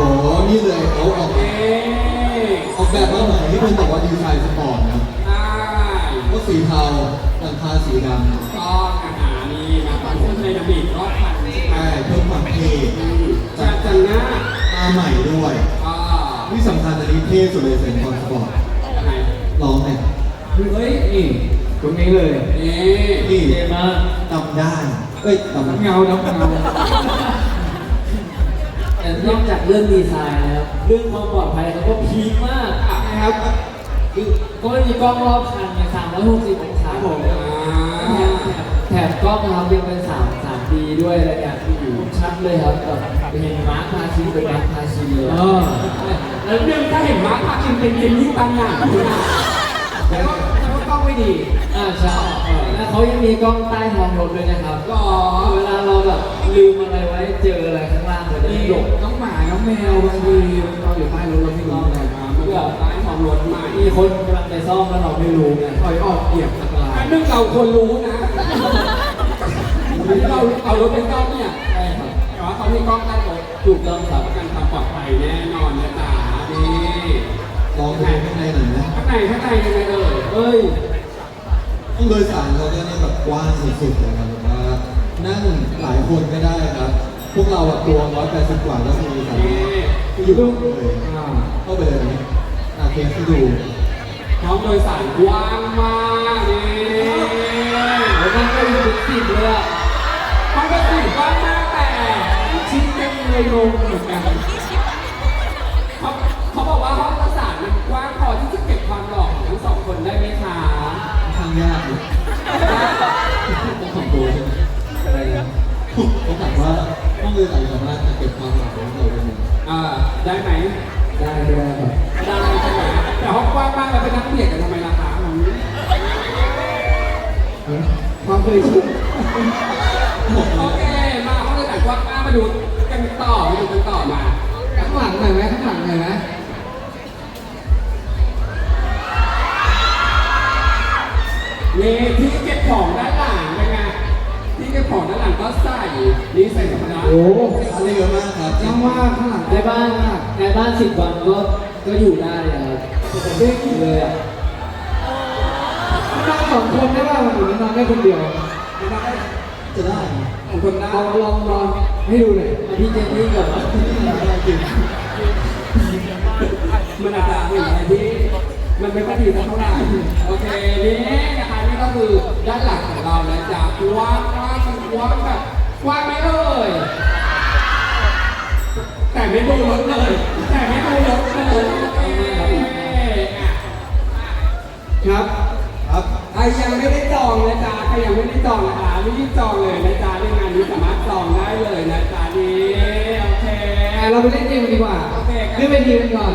โหนี่เลยเขาออกเอ๊ะออกแบบมาใหม่ที่เป็นแบบว่าดีไซน์สปอร์ตนะได้ก็สีเทาหลังคาสีดำก็อาหารนี่นะตอนเส้นไดนามิกรอบคันใช่ไหมใช่เพิ่มความเท่อืมจัดจังนะมาใหม่ด้วยอ่าที่สำคัญอันนี้เท่สุดเลยเซนคอนสปอร์ตยังไงร้องเนี่ยเฮ้ยนี่ตรงนี้เลยนี่นี่เจมากจำได้เอ้ยจำน้ำได้เงาน้ำเงา แต่นอกจากเรื่องดีไซน์นะครับเรื่องความปลอดภัยเขาก็พีคมากนะครับคือก็ไม่มีกล้องรอบคันไง360องศาครับผผมมแถอ่าบแถบกล้องนะครับยังเป็น3 3 D ด้วยอะไรอย่างอยู่ชัดเลยครับแบบเห็นมาร์คพาชีเป็นมาร์คพาชีเลยแล้วเรื่องถ้าเห็นมาร์คพาคินเป็นเกมยิ่งตังหนักเลยนะ ไม่ดีอ่าใช่แล้วเขายังมีกล้องใต้ท้องรถด้วยนะครับ ก็เวลาเราแบบลืมอะไรไว้เจออะไรข้างล่างมันจะนี่ไม่หลบน้องหมาน้องแมวบางทีเราอยู่ใต้รถเราไม่รู้อะไรมามันก็ใต้ท้องรถมามีคนกำลังไปซ่อมแล้วเราไม่รู้ไงถอยออกเหยียบอันตรายอันนึงเราควรรู้นะที่เราเอารถเป็นกล้องเนี่ยใช่ครับแต่ว่าเขามีกล้องใต้รถถูกต้องครัรับบประกันความปลอดภัยแน่นอนนะจ๊ะนี่ร้องเพลงข้างในหน่อยนะข้างในข้างในยังไงเอ่ยเอ้ย ห้องโดยสารเขาก็เนี่ยแบบกว้างสุดๆเลยครับแบบว่านั่งหลายคนก็ได้ครับ พวกเราอะตัว180กว่าก็มีสามารถอยู่เลยอ่าเข้าไปเลยนะอาเทสให้ดูห้องโดยสารกว้างมากนี่แล้วนั่งก็อยู่เป็นสิบเลยอะห้องโดยสารกว้างมากแต่ชิ้นเป็นเลยลงเหมือนกัน เขาถามว่าห้องโดยสารสามารถจะเก็บความหลังของเราได้ไหมอ่าได้ไหมได้ไม่ได้ครับได้ใช่ไหมแต่ห้องกว้างมากแล้วไปนั่งเบียดกันทำไมล่ะคะผมความเคยชินโอเคมาห้องโดยสารกว้างมากมาดูกันต่อมาดูกันต่อมาข้างหลังหน่อยไหมข้างหลังหน่อยไหมมีที่เก็บของด้านหลังเป็นไงที่เก็บ ของด้านหลังก็ใส่นี่ใส่ธรรมดาโอ้อันนี้เยอะมากครับยังว่างข้างหลังในบ้านในบ้านสิบวันก็ก็อยู่ได้อะครับผมไม่กี่เลยอะนอนสองคนได้ป่ะวันนี้นอนได้คนเดียวไม่ได้จะได้ของคนได้ลองลองนอนให้ดูหน่อยเอาพี่เจนนี่ก่อนนะได้จริงมันอาจจะเป็นอะไรที่มันไม่ค่อยดีสักเท่าไหร่โอเคนี่นะคะนี่ก็คือด้านหลังของเรานะจ๊ะกว้างมาก มันกว้างแบบกว้างไหมเอ่ยแต่ไม่ดูรถเลย แต่ไม่ดูรถเลยโอเคครับครับใครยังไม่ได้จองนะจ๊ะใครยังไม่ได้จองนะคะรีบจองเลยนะจ๊ะในงานนี้สามารถจองได้เลยนะจ๊ะนี่โอเค เราไปเล่นเกมดีกว่าโอเคครับ ขึ้นไปทีกันก่อน